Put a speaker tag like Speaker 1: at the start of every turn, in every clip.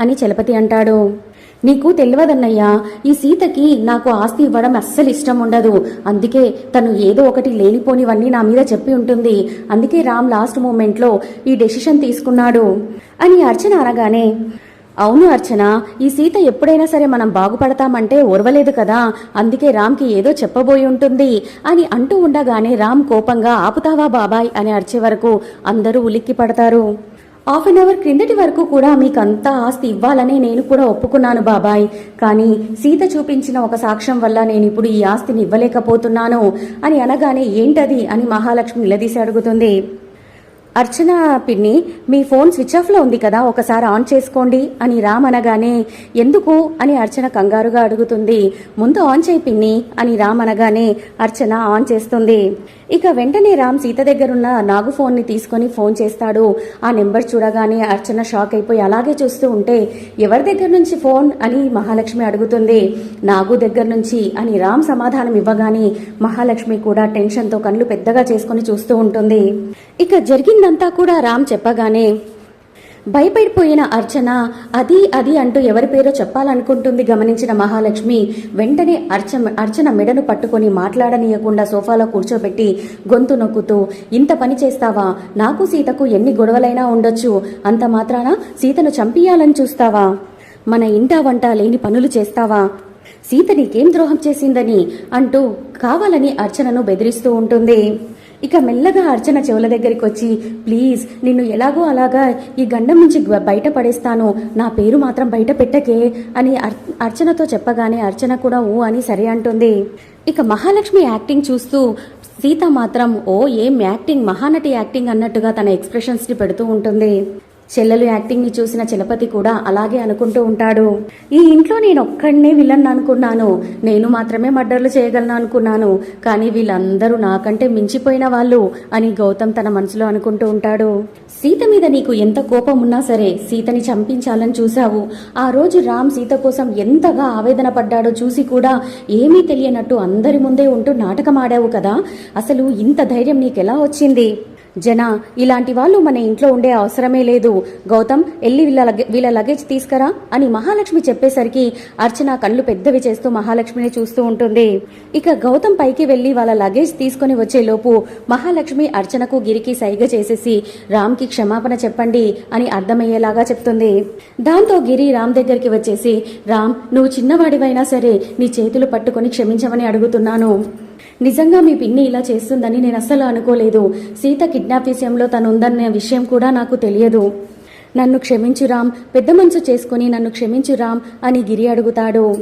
Speaker 1: అని చలపతి అంటాడు. నీకు తెలియదన్నయ్యా ఈ సీతకి నాకు ఆస్తి ఇవ్వడం అస్సలు ఇష్టం ఉండదు. అందుకే తను ఏదో ఒకటి లేనిపోనివన్నీ నా మీద చెప్పి ఉంటుంది. అందుకే రామ్ లాస్ట్ మూమెంట్లో ఈ డెసిషన్ తీసుకున్నాడు. అని అర్చన అనగానే అవును అర్చన ఈ సీత ఎప్పుడైనా సరే మనం బాగుపడతామంటే ఓర్వలేదు కదా. అందుకే రామ్కి ఏదో చెప్పబోయి ఉంటుంది అని అంటూ ఉండగానే రామ్ కోపంగా ఆపుతావా బాబాయ్ అని అరిచే వరకు అందరూ ఉలిక్కి పడతారు హాఫ్ అన్ అవర్ క్రిందటి వరకు కూడా మీకంతా ఆస్తి ఇవ్వాలని నేను కూడా ఒప్పుకున్నాను బాబాయ్. కానీ సీత చూపించిన ఒక సాక్ష్యం వల్ల నేను ఇప్పుడు ఈ ఆస్తిని ఇవ్వలేకపోతున్నాను అని అనగానే ఏంటది అని మహాలక్ష్మి నిలదీసి అడుగుతుంది. అర్చన పిన్ని మీ ఫోన్ స్విచ్ ఆఫ్లో ఉంది కదా ఒకసారి ఆన్ చేసుకోండి అని రామ్ అనగానే ఎందుకు అని అర్చన కంగారుగా అడుగుతుంది. ముందు ఆన్ చేయి పిన్ని అని రామ్ అనగానే అర్చన ఆన్ చేస్తుంది. ఇక వెంటనే రామ్ సీత దగ్గరున్న నాగు ఫోన్ని తీసుకొని ఫోన్ చేస్తాడు. ఆ నెంబర్ చూడగానే అర్చన షాక్ అయిపోయి అలాగే చూస్తూ ఉంటే ఎవరి దగ్గర నుంచి ఫోన్ అని మహాలక్ష్మి అడుగుతుంది. నాగు దగ్గర నుంచి అని రామ్ సమాధానం ఇవ్వగానే మహాలక్ష్మి కూడా టెన్షన్తో కళ్ళు పెద్దగా చేసుకొని చూస్తూ ఉంటుంది. ఇక జరిగిందంతా కూడా రామ్ చెప్పగానే భయపడిపోయిన అర్చన అది అది అంటూ ఎవరి పేరో చెప్పాలనుకుంటుంది గమనించిన మహాలక్ష్మి వెంటనే అర్చ అర్చన మెడను పట్టుకొని మాట్లాడనీయకుండా సోఫాలో కూర్చోబెట్టి గొంతు నొక్కుతూ ఇంత పని చేస్తావా? నాకు సీతకు ఎన్ని గొడవలైనా ఉండొచ్చు. అంత మాత్రాన సీతను చంపియాలని చూస్తావా? మన ఇంటా వంట లేని పనులు చేస్తావా? సీత నీకేం ద్రోహం చేసిందని అంటూ కావాలని అర్చనను బెదిరిస్తూ ఉంటుంది. ఇక మెల్లగా అర్చన చెవుల దగ్గరికి వచ్చి ప్లీజ్ నిన్ను ఎలాగో అలాగా ఈ గండం నుంచి బయట పడేస్తాను. నా పేరు మాత్రం బయట పెట్టకే అని అర్- అర్చనతో చెప్పగానే అర్చన కూడా ఓ అని సరే అంటుంది. ఇక మహాలక్ష్మి యాక్టింగ్ చూస్తూ సీత మాత్రం ఓ ఏం యాక్టింగ్ మహానటి యాక్టింగ్ అన్నట్టుగా తన ఎక్స్ప్రెషన్స్ని పెడుతూ ఉంటుంది. చెల్లెలు యాక్టింగ్ని చూసిన చలపతి కూడా అలాగే అనుకుంటూ ఉంటాడు. ఈ ఇంట్లో నేను ఒక్కడనే విలన్ అనుకున్నాను. నేను మాత్రమే మర్డర్లు చేయగలను అనుకున్నాను. కానీ వీళ్ళందరూ నాకంటే మించిపోయిన వాళ్ళు అని గౌతమ్ తన మనసులో అనుకుంటూ ఉంటాడు. సీత మీద నీకు ఎంత కోపం ఉన్నా సరే సీతని చంపించాలని చూశావు. ఆ రోజు రామ్ సీత కోసం ఎంతగా ఆవేదన పడ్డాడో చూసి కూడా ఏమీ తెలియనట్టు అందరి ముందే ఉంటూ నాటకం ఆడావు కదా. అసలు ఇంత ధైర్యం నీకెలా వచ్చింది? జన ఇలాంటి వాళ్ళు మన ఇంట్లో ఉండే అవసరమే లేదు. గౌతమ్ ఎల్లి వీళ్ళ వీళ్ళ లగేజ్ తీసుకురా అని మహాలక్ష్మి చెప్పేసరికి అర్చన కళ్ళు పెద్దవి చేస్తూ మహాలక్ష్మిని చూస్తూ ఉంటుంది. ఇక గౌతమ్ పైకి వెళ్ళి వాళ్ళ లగేజ్ తీసుకొని వచ్చేలోపు మహాలక్ష్మి అర్చనకు గిరికి సైగ చేసేసి రామ్కి క్షమాపణ చెప్పండి అని అర్థమయ్యేలాగా చెప్తుంది. దాంతో గిరి రామ్ దగ్గరికి వచ్చేసి రామ్ నువ్వు చిన్నవాడివైనా సరే నీ చేతులు పట్టుకొని క్షమించమని అడుగుతున్నాను. నిజంగా మీ పిన్ని ఇలా చేస్తుందని నేను అస్సలు అనుకోలేదు. సీత కిడ్నాప్ విషయంలో తను ఉందన్న విషయం కూడా నాకు తెలియదు. నన్ను క్షమించు రామ్ పెద్ద మనసు చేసుకుని నన్ను క్షమించు రామ్ అని గిరి అడుగుతాడు.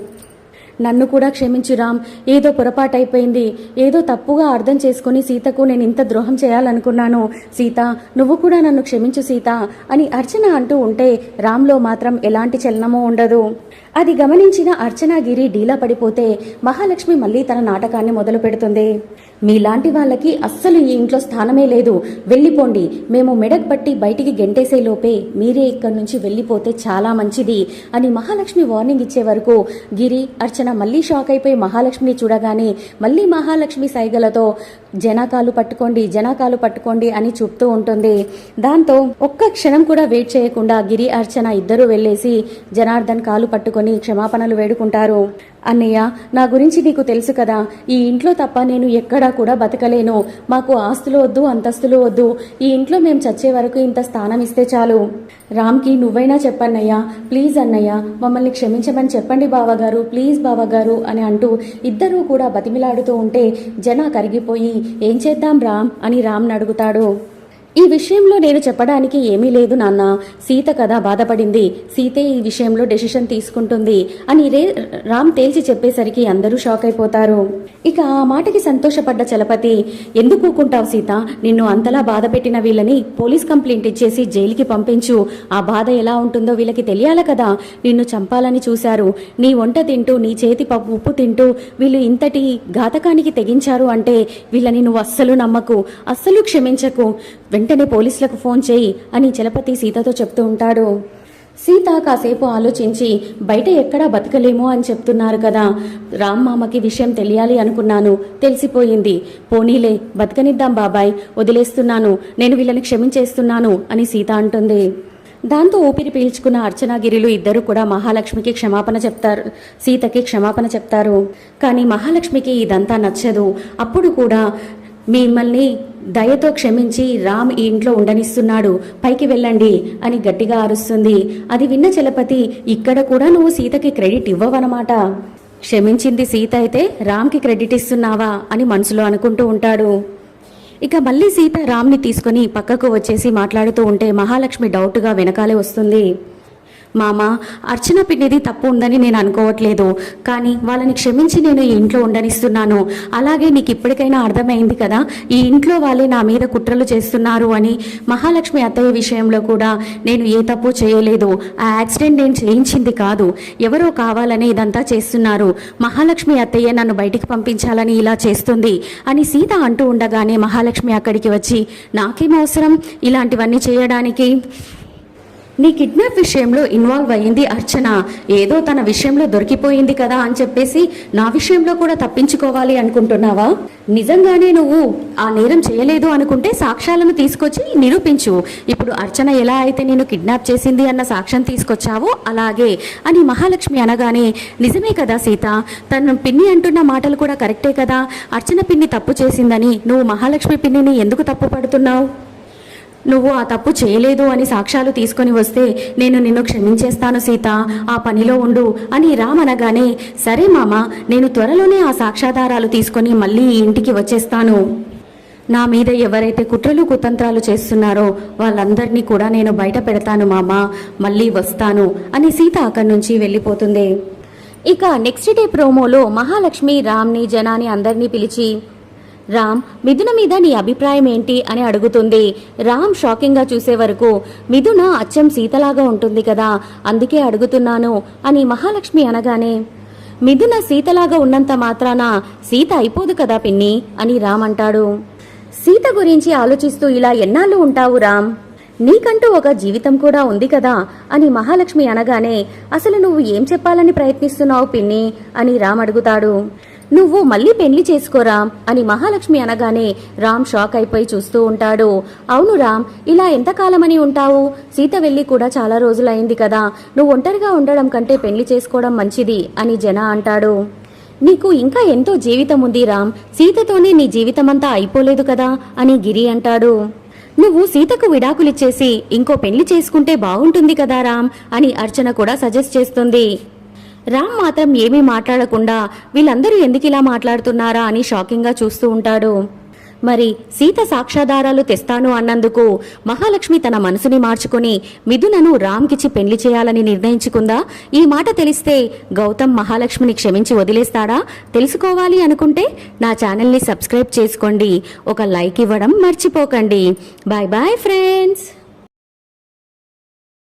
Speaker 1: నన్ను కూడా క్షమించు రామ్ ఏదో పొరపాటైపోయింది. ఏదో తప్పుగా అర్థం చేసుకుని సీతకు నేను ఇంత ద్రోహం చేయాలనుకున్నాను. సీత నువ్వు కూడా నన్ను క్షమించు సీత అని అర్చన అంటూ ఉంటే రామ్లో మాత్రం ఎలాంటి చలనమూ ఉండదు. అది గమనించిన అర్చనాగిరి డీలా పడిపోతే మహాలక్ష్మి మళ్ళీ తన నాటకాన్ని మొదలు పెడుతుంది. మీలాంటి వాళ్ళకి అస్సలు ఈ ఇంట్లో స్థానమే లేదు. వెళ్ళిపోండి. మేము మెడక్ పట్టి బయటికి గెంటేసే లోపే మీరే ఇక్కడి నుంచి వెళ్ళిపోతే చాలా మంచిది అని మహాలక్ష్మి వార్నింగ్ ఇచ్చే వరకు గిరి అర్చన మళ్ళీ షాక్ అయిపోయి మహాలక్ష్మిని చూడగానే మళ్ళీ మహాలక్ష్మి సైగలతో జనాకాలు పట్టుకోండి జనాకాలు పట్టుకోండి అని చూపుతూ ఉంటుంది. దాంతో ఒక్క క్షణం కూడా వెయిట్ చేయకుండా గిరి అర్చన ఇద్దరూ వెళ్ళేసి జనార్దన్ కాలు పట్టుకొని క్షమాపణలు వేడుకుంటారు. అన్నయ్య నా గురించి నీకు తెలుసు కదా ఈ ఇంట్లో తప్ప నేను ఎక్కడా కూడా బతకలేను. మాకు ఆస్తులు వద్దు అంతస్తులు వద్దు. ఈ ఇంట్లో మేము చచ్చే వరకు ఇంత స్థానం ఇస్తే చాలు. రామ్కి నువ్వైనా చెప్పన్నయ్యా ప్లీజ్ అన్నయ్య మమ్మల్ని క్షమించమని చెప్పండి బావగారు ప్లీజ్ బావగారు అని అంటూ ఇద్దరూ కూడా బతిమిలాడుతూ ఉంటే జన కరిగిపోయి ఏం చేద్దాం రామ్? అని రామ్ని అడుగుతాడు. ఈ విషయంలో నేను చెప్పడానికి ఏమీ లేదు నాన్న. సీత కదా బాధపడింది. సీతే ఈ విషయంలో డెసిషన్ తీసుకుంటుంది అని రే రామ్ తేల్చి చెప్పేసరికి అందరూ షాక్ అయిపోతారు. ఇక ఆ మాటకి సంతోషపడ్డ చలపతి ఎందుకు సీత? నిన్ను అంతలా బాధ పెట్టిన వీళ్ళని పోలీస్ కంప్లైంట్ ఇచ్చేసి జైలుకి పంపించు. ఆ బాధ ఎలా ఉంటుందో వీళ్ళకి తెలియాల కదా. నిన్ను చంపాలని చూశారు. నీ వంట తింటూ నీ చేతి పప్పు ఉప్పు తింటూ వీళ్ళు ఇంతటి ఘాతకానికి తెగించారు అంటే వీళ్ళని నువ్వు అస్సలు నమ్మకు. అస్సలు క్షమించకు. వెంటనే పోలీసులకు ఫోన్ చేయి అని చలపతి సీతతో చెప్తూ ఉంటాడు. సీత కాసేపు ఆలోచించి బయట ఎక్కడా బతకలేము అని చెప్తున్నారు కదా. రామ్ మామకి విషయం తెలియాలి అనుకున్నాను. తెలిసిపోయింది. పోనీలే బతకనిద్దాం బాబాయ్. వదిలేస్తున్నాను. నేను వీళ్ళని క్షమించేస్తున్నాను అని సీత అంటుంది. దాంతో ఊపిరి పీల్చుకున్న అర్చనాగిరిలు ఇద్దరు కూడా మహాలక్ష్మికి క్షమాపణ చెప్తారు. సీతకి క్షమాపణ చెప్తారు. కానీ మహాలక్ష్మికి ఇదంతా నచ్చదు. అప్పుడు కూడా మిమ్మల్ని దయతో క్షమించి రామ్ ఈ ఇంట్లో ఉండనిస్తున్నాడు. పైకి వెళ్ళండి అని గట్టిగా అరుస్తుంది. అది విన్న చలపతి ఇక్కడ కూడా నువ్వు సీతకి క్రెడిట్ ఇవ్వవనమాట. క్షమించింది సీత అయితే రామ్కి క్రెడిట్ ఇస్తున్నావా అని మనసులో అనుకుంటూ ఉంటాడు. ఇక మళ్ళీ సీత రామ్ని తీసుకొని పక్కకు వచ్చేసి మాట్లాడుతూ ఉంటే మహాలక్ష్మి డౌట్గా వెనకాలే వస్తుంది. మామ అర్చన పిన్నిది తప్పు ఉందని నేను అనుకోవట్లేదు. కానీ వాళ్ళని క్షమించి నేను ఈ ఇంట్లో ఉండనిస్తున్నాను. అలాగే నీకు ఇప్పటికైనా అర్థమైంది కదా ఈ ఇంట్లో వాళ్ళే నా మీద కుట్రలు చేస్తున్నారు అని మహాలక్ష్మి అత్తయ్య విషయంలో కూడా నేను ఏ తప్పు చేయలేదు. ఆ యాక్సిడెంట్ నేను చేయించింది కాదు. ఎవరో కావాలని ఇదంతా చేస్తున్నారు. మహాలక్ష్మి అత్తయ్య నన్ను బయటికి పంపించాలని ఇలా చేస్తుంది అని సీత అంటూ ఉండగానే మహాలక్ష్మి అక్కడికి వచ్చి నాకేం అవసరం? ఇలాంటివన్నీ చేయడానికి నీ కిడ్నాప్ విషయంలో ఇన్వాల్వ్ అయ్యింది అర్చన. ఏదో తన విషయంలో దొరికిపోయింది కదా అని చెప్పేసి నా విషయంలో కూడా తప్పించుకోవాలి అనుకుంటున్నావా? నిజంగానే నువ్వు ఆ నేరం చేయలేదు అనుకుంటే సాక్ష్యాలను తీసుకొచ్చి నిరూపించు. ఇప్పుడు అర్చన ఎలా అయితే నేను కిడ్నాప్ చేసింది అన్న సాక్ష్యం తీసుకొచ్చావో అలాగే అని మహాలక్ష్మి అనగానే నిజమే కదా సీత తను పిన్ని అంటున్న మాటలు కూడా కరెక్టే కదా. అర్చన పిన్ని తప్పు చేసిందని నువ్వు మహాలక్ష్మి పిన్నిని ఎందుకు తప్పు పడుతున్నావు? నువ్వు ఆ తప్పు చేయలేదు అని సాక్ష్యాలు తీసుకొని వస్తే నేను నిన్ను క్షమించేస్తాను సీత. ఆ పనిలో ఉండు అని రామ్ అనగానే సరే మామ నేను త్వరలోనే ఆ సాక్ష్యాధారాలు తీసుకొని మళ్ళీ ఈ ఇంటికి వచ్చేస్తాను. నా మీద ఎవరైతే కుట్రలు కుతంత్రాలు చేస్తున్నారో వాళ్ళందరినీ కూడా నేను బయట పెడతాను మామ మళ్ళీ వస్తాను అని సీత అక్కడి నుంచి వెళ్ళిపోతుంది. ఇక నెక్స్ట్ డే ప్రోమోలో మహాలక్ష్మి రామ్ని జనాని అందరినీ పిలిచి రామ్ మిథున మీద నీ అభిప్రాయం ఏంటి? అని అడుగుతుంది. రామ్ షాకింగ్గా చూసే వరకు మిథున అచ్చం సీతలాగా ఉంటుంది కదా అందుకే అడుగుతున్నాను అని మహాలక్ష్మి అనగానే మిథున సీతలాగా ఉన్నంత మాత్రాన సీత అయిపోదు కదా పిన్ని? అని రామ్ అంటాడు. సీత గురించి ఆలోచిస్తూ ఇలా ఎన్నాళ్ళు ఉంటావు రామ్? నీకంటూ ఒక జీవితం కూడా ఉంది కదా? అని మహాలక్ష్మి అనగానే అసలు నువ్వు ఏం చెప్పాలని ప్రయత్నిస్తున్నావు పిన్ని? అని రామ్ అడుగుతాడు. నువ్వు మళ్ళీ పెళ్ళి చేసుకోరా అని మహాలక్ష్మి అనగానే రామ్ షాక్ అయిపోయి చూస్తూ ఉంటాడు. అవును రామ్ ఇలా ఎంతకాలమని ఉంటావు? సీత వెళ్ళి కూడా చాలా రోజులైంది కదా. నువ్వు ఒంటరిగా ఉండడం కంటే పెళ్ళి చేసుకోవడం మంచిది అని జన అంటాడు. నీకు ఇంకా ఎంతో జీవితం ఉంది రామ్. సీతతోనే నీ జీవితమంతా అయిపోలేదు కదా అని గిరి అంటాడు. నువ్వు సీతకు విడాకులిచ్చేసి ఇంకో పెళ్ళి చేసుకుంటే బాగుంటుంది కదా రామ్ అని అర్చన కూడా సజెస్ట్ చేస్తుంది. రామ్ మాత్రం ఏమీ మాట్లాడకుండా వీళ్ళందరూ ఎందుకు ఇలా మాట్లాడుతున్నారా అని షాకింగ్గా చూస్తూ ఉంటాడు. మరి సీత సాక్ష్యాధారాలు తెస్తాను అన్నందుకు మహాలక్ష్మి తన మనసుని మార్చుకుని మిథునను రామ్కిచ్చి పెళ్ళి చేయాలని నిర్ణయించుకుందా? ఈ మాట తెలిస్తే గౌతమ్ మహాలక్ష్మిని క్షమించి వదిలేస్తాడా? తెలుసుకోవాలి అనుకుంటే నా ఛానల్ని సబ్స్క్రైబ్ చేసుకోండి. ఒక లైక్ ఇవ్వడం మర్చిపోకండి. Bye bye friends.